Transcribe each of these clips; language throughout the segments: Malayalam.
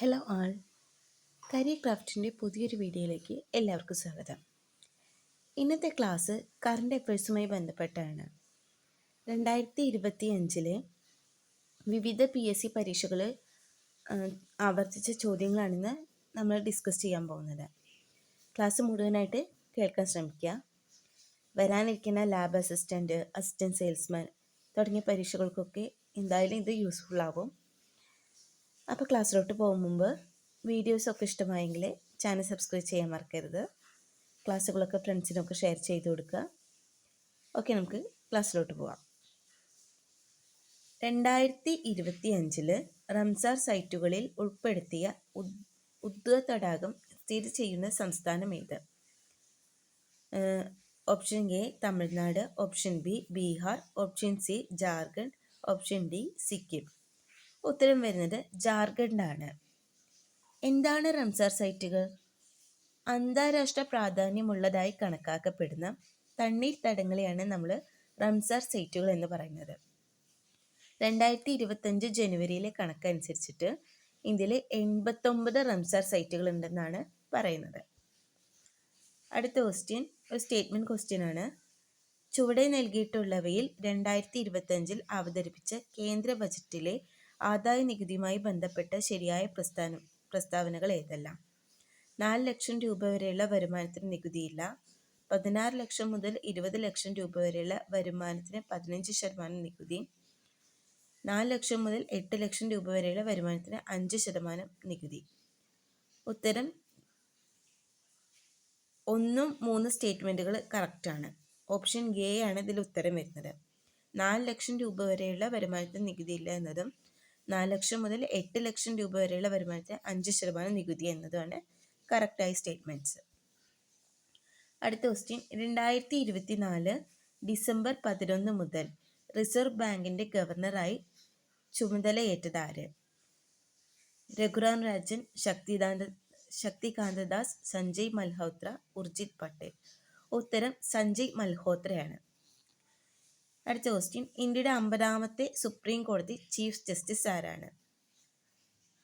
ഹലോ ആൾ. കരിയർ ക്രാഫ്റ്റിന്റെ പുതിയൊരു വീഡിയോയിലേക്ക് എല്ലാവർക്കും സ്വാഗതം. ഇന്നത്തെ ക്ലാസ് കറണ്ട് അഫയേഴ്സുമായി ബന്ധപ്പെട്ടാണ്. രണ്ടായിരത്തി ഇരുപത്തി അഞ്ചിലെ വിവിധ പി എസ് സി പരീക്ഷകൾ ആവർത്തിച്ച ചോദ്യങ്ങളാണിന്ന് നമ്മൾ ഡിസ്കസ് ചെയ്യാൻ പോകുന്നത്. ക്ലാസ് മുഴുവനായിട്ട് കേൾക്കാൻ ശ്രമിക്കുക. വരാനിരിക്കുന്ന ലാബ് അസിസ്റ്റന്റ് അസിസ്റ്റന്റ് സെയിൽസ്മാൻ തുടങ്ങിയ പരീക്ഷകൾക്കൊക്കെ എന്തായാലും ഇത് യൂസ്ഫുൾ ആവും. അപ്പോൾ ക്ലാസ്സിലോട്ട് പോകും മുമ്പ് വീഡിയോസൊക്കെ ഇഷ്ടമായെങ്കിൽ ചാനൽ സബ്സ്ക്രൈബ് ചെയ്യാൻ മറക്കരുത്. ക്ലാസ്സുകളൊക്കെ ഫ്രണ്ട്സിനൊക്കെ ഷെയർ ചെയ്ത് കൊടുക്കുക. ഓക്കെ നമുക്ക് ക്ലാസ്സിലോട്ട് പോവാം. രണ്ടായിരത്തി ഇരുപത്തി അഞ്ചിൽ റംസാർ സൈറ്റുകളിൽ ഉൾപ്പെടുത്തിയ ഉദ്വ തടാകം സ്ഥിതി ചെയ്യുന്ന സംസ്ഥാനം ഏത്? Option A Tamil Nadu option B Bihar option C Jharkhand option D Sikkim. ഉത്തരം വരുന്നത് ജാർഖണ്ഡാണ്. എന്താണ് റംസാർ സൈറ്റുകൾ? അന്താരാഷ്ട്ര പ്രാധാന്യമുള്ളതായി കണക്കാക്കപ്പെടുന്ന തണ്ണീർ തണ്ണീർത്തടങ്ങളെയാണ് നമ്മൾ റംസാർ സൈറ്റുകൾ എന്ന് പറയുന്നത്. രണ്ടായിരത്തി ഇരുപത്തഞ്ച് ജനുവരിയിലെ കണക്കനുസരിച്ചിട്ട് ഇന്ത്യയിൽ എൺപത്തൊമ്പത് റംസാർ സൈറ്റുകൾ ഉണ്ടെന്നാണ് പറയുന്നത്. അടുത്ത ക്വസ്റ്റ്യൻ ഒരു സ്റ്റേറ്റ്മെന്റ് ക്വസ്റ്റ്യൻ ആണ്. ചുവടെ നൽകിയിട്ടുള്ളവയിൽ രണ്ടായിരത്തി ഇരുപത്തഞ്ചിൽ അവതരിപ്പിച്ച കേന്ദ്ര ബജറ്റിലെ ആദായ നികുതിയുമായി ബന്ധപ്പെട്ട ശരിയായ പ്രസ്ഥാനം പ്രസ്താവനകൾ ഏതെല്ലാം? നാല് ലക്ഷം രൂപ വരെയുള്ള വരുമാനത്തിന് നികുതിയില്ല. പതിനാറ് ലക്ഷം മുതൽ ഇരുപത് ലക്ഷം രൂപ വരെയുള്ള വരുമാനത്തിന് പതിനഞ്ച് ശതമാനം നികുതി. നാല് ലക്ഷം മുതൽ എട്ട് ലക്ഷം രൂപ വരെയുള്ള വരുമാനത്തിന് അഞ്ച് ശതമാനം നികുതി. ഉത്തരം ഒന്നും മൂന്ന് സ്റ്റേറ്റ്മെന്റുകൾ കറക്റ്റാണ്. ഓപ്ഷൻ എ ആണ് ഇതിൽ ഉത്തരം വരുന്നത്. നാല് ലക്ഷം രൂപ വരെയുള്ള വരുമാനത്തിന് നികുതിയില്ല എന്നതും നാല് ലക്ഷം മുതൽ എട്ട് ലക്ഷം രൂപ വരെയുള്ള വരുമാനത്തിന് അഞ്ച് ശതമാനം നികുതി എന്നതാണ് കറക്റ്റായ സ്റ്റേറ്റ്മെന്റ്സ് അടുത്ത ക്വസ്റ്റ്യൻ രണ്ടായിരത്തി ഇരുപത്തി നാല് ഡിസംബർ പതിനൊന്ന് മുതൽ റിസർവ് ബാങ്കിന്റെ ഗവർണറായി ചുമതലയേറ്റതാര് രഘുറാം രാജൻ ശക്തിദാന്ത ദാസ് സഞ്ജയ് മൽഹോത്ര ഉർജിത് പട്ടേൽ. ഉത്തരം സഞ്ജയ് മൽഹോത്രയാണ്. അടുത്ത ക്വസ്റ്റ്യൻ ഇന്ത്യയുടെ അമ്പതാമത്തെ സുപ്രീം കോടതി ചീഫ് ജസ്റ്റിസ് ആരാണ്?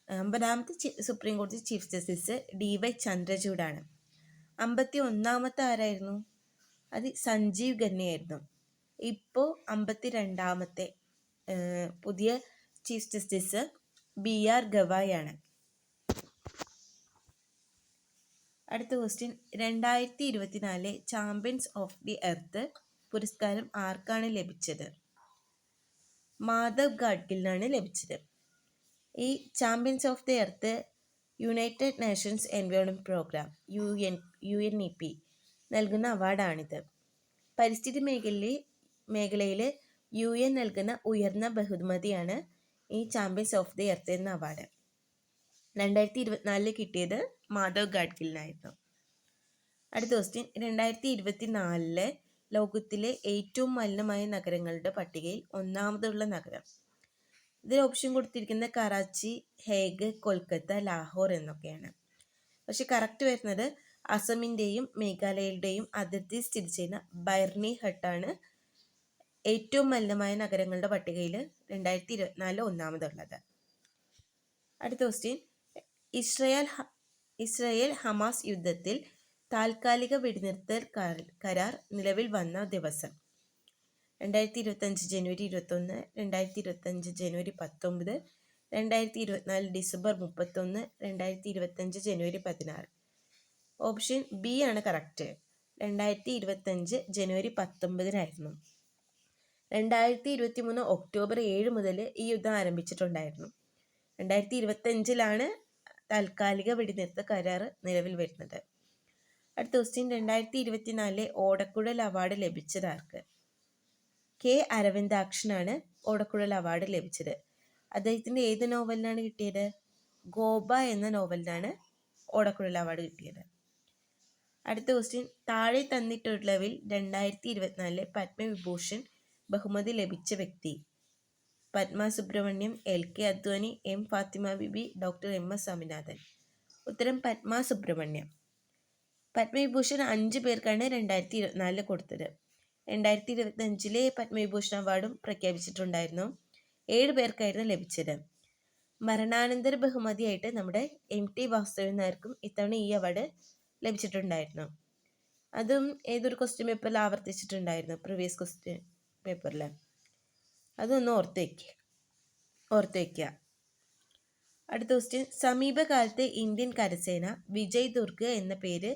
അമ്പതാമത്തെ സുപ്രീം കോടതി ചീഫ് ജസ്റ്റിസ് ഡി വൈ ചന്ദ്രചൂഡാണ്. അമ്പത്തി ഒന്നാമത്തെ ആരായിരുന്നു? അത് സഞ്ജീവ് ഖന്നയായിരുന്നു. ഇപ്പോൾ അമ്പത്തി രണ്ടാമത്തെ പുതിയ chief justice B R Gavai ആണ് അടുത്ത ക്വസ്റ്റ്യൻ രണ്ടായിരത്തി ഇരുപത്തിനാലിലെ ചാമ്പ്യൻസ് ഓഫ് ദി എർത്ത് പുരസ്കാരം ആർക്കാണ് ലഭിച്ചത്? മാധവ് ഗാഡ്ഗിലിനാണ് ലഭിച്ചത്. ഈ champions of the earth united nations environment programme U N U N E P നൽകുന്ന അവാർഡാണിത്. പരിസ്ഥിതി മേഖലയിൽ മേഖലയിൽ യു എൻ നൽകുന്ന ഉയർന്ന ബഹുമതിയാണ് ഈ ചാമ്പ്യൻസ് ഓഫ് ദി എർത്ത് എന്ന അവാർഡ്. രണ്ടായിരത്തി ഇരുപത്തിനാലിൽ കിട്ടിയത് മാധവ് ഗാഡ്ഗിലിനായിരുന്നു. അടുത്ത ക്വസ്റ്റ്യൻ രണ്ടായിരത്തി ഇരുപത്തി നാലിലെ ലോകത്തിലെ ഏറ്റവും മലിനമായ നഗരങ്ങളുടെ പട്ടികയിൽ ഒന്നാമതുള്ള നഗരം. ഇതിൽ ഓപ്ഷൻ കൊടുത്തിരിക്കുന്ന കറാച്ചി ഹേഗ് കൊൽക്കത്ത ലാഹോർ എന്നൊക്കെയാണ്. പക്ഷെ കറക്റ്റ് വരുന്നത് അസമിന്റെയും മേഘാലയയുടെയും അതിർത്തി സ്ഥിതി ചെയ്യുന്ന ബൈർണി ഹട്ടാണ് ഏറ്റവും മലിനമായ നഗരങ്ങളുടെ പട്ടികയിൽ രണ്ടായിരത്തി ഇരുപത്തിനാല് ഒന്നാമതുള്ളത്. അടുത്ത ക്വസ്റ്റ്യൻ ഇസ്രയേൽ ഇസ്രയേൽ ഹമാസ് യുദ്ധത്തിൽ താൽക്കാലിക വെടിനിർത്തൽ കരാർ നിലവിൽ വന്ന ദിവസം. രണ്ടായിരത്തി ഇരുപത്തഞ്ച് ജനുവരി ഇരുപത്തൊന്ന് രണ്ടായിരത്തി ഇരുപത്തഞ്ച് ജനുവരി പത്തൊമ്പത് രണ്ടായിരത്തി ഇരുപത്തിനാല് ഡിസംബർ മുപ്പത്തൊന്ന് രണ്ടായിരത്തി ഇരുപത്തഞ്ച് ജനുവരി പതിനാറ്. ഓപ്ഷൻ ബി ആണ് കറക്റ്റ്. രണ്ടായിരത്തി ഇരുപത്തഞ്ച് ജനുവരി പത്തൊമ്പതിനായിരുന്നു. രണ്ടായിരത്തി ഇരുപത്തി മൂന്ന് ഒക്ടോബർ ഏഴ് മുതൽ ഈ യുദ്ധം ആരംഭിച്ചിട്ടുണ്ടായിരുന്നു. രണ്ടായിരത്തി ഇരുപത്തഞ്ചിലാണ് താൽക്കാലിക വെടിനിർത്ത കരാർ നിലവിൽ വരുന്നത്. അടുത്ത ക്വസ്റ്റ്യൻ രണ്ടായിരത്തി ഇരുപത്തിനാലിലെ ഓടക്കുഴൽ അവാർഡ് ലഭിച്ചത് ആർക്ക്? കെ അരവിന്ദാക്ഷനാണ് ഓടക്കുഴൽ അവാർഡ് ലഭിച്ചത്. അദ്ദേഹത്തിന്റെ ഏത് നോവലിനാണ് കിട്ടിയത്? ഗോപ എന്ന നോവലിനാണ് ഓടക്കുഴൽ അവാർഡ് കിട്ടിയത്. അടുത്ത ക്വസ്റ്റ്യൻ താഴെ തന്നിട്ടുള്ളവിൽ രണ്ടായിരത്തി ഇരുപത്തിനാലിലെ പത്മവിഭൂഷൺ ബഹുമതി ലഭിച്ച വ്യക്തി? Padma Subrahmanyam L K Advani M Fathima Beevi doctor M S Swaminathan. ഉത്തരം പത്മ സുബ്രഹ്മണ്യം പത്മവിഭൂഷൺ അഞ്ച് പേർക്കാണ് രണ്ടായിരത്തി ഇരുപത്തിനാലിൽ കൊടുത്തത്. രണ്ടായിരത്തി ഇരുപത്തഞ്ചിലെ പത്മവിഭൂഷൺ അവാർഡും പ്രഖ്യാപിച്ചിട്ടുണ്ടായിരുന്നു. ഏഴ് പേർക്കായിരുന്നു ലഭിച്ചത്. മരണാനന്തര ബഹുമതിയായിട്ട് നമ്മുടെ എം ടി വാസുദേവൻ നായർക്കും ഇത്തവണ ഈ അവാർഡ് ലഭിച്ചിട്ടുണ്ടായിരുന്നു. അതും ഏതൊരു ക്വസ്റ്റ്യൻ പേപ്പറിൽ ആവർത്തിച്ചിട്ടുണ്ടായിരുന്നു പ്രീവിയസ് ക്വസ്റ്റ്യൻ പേപ്പറിൽ അതൊന്ന് ഓർത്ത് വയ്ക്കുക ഓർത്ത് വയ്ക്കുക അടുത്ത ക്വസ്റ്റ്യൻ സമീപകാലത്തെ ഇന്ത്യൻ കരസേന വിജയ് ദുർഗ് എന്ന പേര്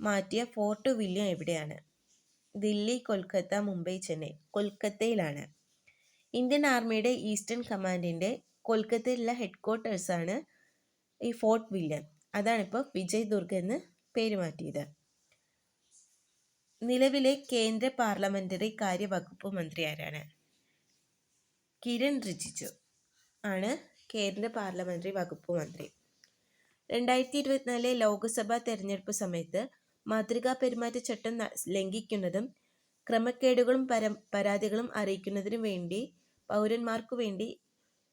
മാറ്റിയ ഫോർട്ട് വില്യം എവിടെയാണ്? ദില്ലി കൊൽക്കത്ത മുംബൈ ചെന്നൈ. കൊൽക്കത്തയിലാണ്. ഇന്ത്യൻ ആർമിയുടെ ഈസ്റ്റേൺ കമാൻഡിന്റെ കൊൽക്കത്തയിലുള്ള ഹെഡ് ക്വാർട്ടേഴ്സാണ് ഈ ഫോർട്ട് വില്യം. അതാണിപ്പോൾ വിജയ് ദുർഗ് എന്ന് പേര് മാറ്റിയത്. നിലവിലെ കേന്ദ്ര പാർലമെന്ററി കാര്യവകുപ്പ് മന്ത്രി ആരാണ്? കിരൺ റിജിജു ആണ് കേന്ദ്ര പാർലമെന്ററി വകുപ്പ് മന്ത്രി. രണ്ടായിരത്തി ഇരുപത്തിനാലിലെ ലോക്സഭാ തെരഞ്ഞെടുപ്പ് സമയത്ത് മാതൃകാ പെരുമാറ്റച്ചട്ടം ലംഘിക്കുന്നതും ക്രമക്കേടുകളും പര പരാതികളും അറിയിക്കുന്നതിനു വേണ്ടി പൗരന്മാർക്കു വേണ്ടി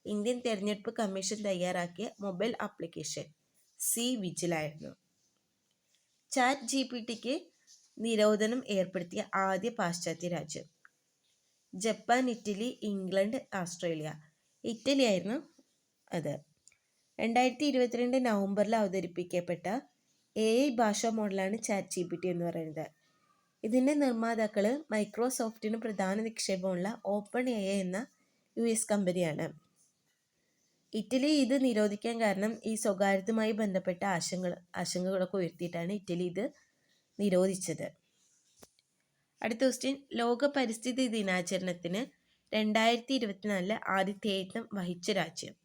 ഇന്ത്യൻ തെരഞ്ഞെടുപ്പ് കമ്മീഷൻ തയ്യാറാക്കിയ മൊബൈൽ ആപ്ലിക്കേഷൻ സി വിജിലായിരുന്നു. ചാറ്റ് ജി പി ടിക്ക് നിരോധനം ഏർപ്പെടുത്തിയ ആദ്യ പാശ്ചാത്യ രാജ്യം Japan Italy England Australia Italy ആയിരുന്നു അത്. രണ്ടായിരത്തി ഇരുപത്തിരണ്ട് നവംബറിൽ അവതരിപ്പിക്കപ്പെട്ട എ ഐ ഭാഷാ മോഡലാണ് ചാറ്റ് ജി പി ടി എന്ന് പറയുന്നത്. ഇതിന്റെ നിർമ്മാതാക്കൾ മൈക്രോസോഫ്റ്റിന് പ്രധാന നിക്ഷേപമുള്ള ഓപ്പൺ എ ഐ എന്ന യു എസ് കമ്പനിയാണ്. ഇറ്റലി ഇത് നിരോധിക്കാൻ കാരണം ഈ സ്വകാര്യതയുമായി ബന്ധപ്പെട്ട ആശങ്ക ആശങ്കകളൊക്കെ ഉയർത്തിയിട്ടാണ് ഇറ്റലി ഇത് നിരോധിച്ചത്. അടുത്ത ക്വസ്റ്റ്യൻ ലോക പരിസ്ഥിതി ദിനാചരണത്തിന് രണ്ടായിരത്തി ഇരുപത്തിനാലിൽ ആതിഥേയത്വം വഹിച്ച രാജ്യം.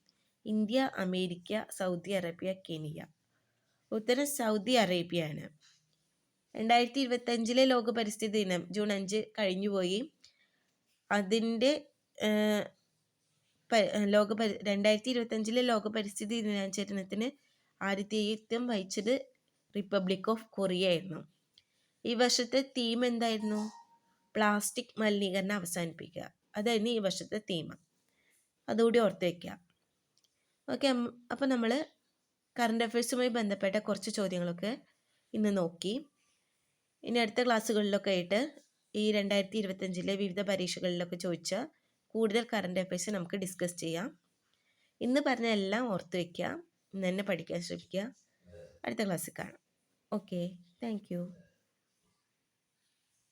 India America Saudi Arabia Kenya. ഉത്തരം സൗദി അറേബ്യയാണ്. രണ്ടായിരത്തി ഇരുപത്തഞ്ചിലെ ലോക പരിസ്ഥിതി ദിനം ജൂൺ അഞ്ച് കഴിഞ്ഞുപോയി അതിന്റെ ലോക പരി രണ്ടായിരത്തി ഇരുപത്തഞ്ചിലെ ലോക പരിസ്ഥിതി ദിനാചരണത്തിന് ആതിഥേയത്വം വഹിച്ചത് റിപ്പബ്ലിക് ഓഫ് കൊറിയ ആയിരുന്നു. ഈ വർഷത്തെ തീം എന്തായിരുന്നു? പ്ലാസ്റ്റിക് മലിനീകരണം അവസാനിപ്പിക്കുക. അതായിരുന്നു ഈ വർഷത്തെ തീം അതുകൂടി ഓർത്ത് വയ്ക്കുക. ഓക്കെ അപ്പം നമ്മൾ കറണ്ട് അഫയേഴ്സുമായി ബന്ധപ്പെട്ട കുറച്ച് ചോദ്യങ്ങളൊക്കെ ഇന്ന് നോക്കി. ഇനി അടുത്ത ക്ലാസ്സുകളിലൊക്കെ ആയിട്ട് ഈ രണ്ടായിരത്തി ഇരുപത്തഞ്ചിലെ വിവിധ പരീക്ഷകളിലൊക്കെ ചോദിച്ച കൂടുതൽ കറണ്ട് അഫയേഴ്സ് നമുക്ക് ഡിസ്കസ് ചെയ്യാം. ഇന്ന് പറഞ്ഞ എല്ലാം ഓർത്ത് വയ്ക്കുക. ഇന്ന് തന്നെ പഠിക്കാൻ ശ്രമിക്കുക. അടുത്ത ക്ലാസ്സിൽ കാണാം. Okay thank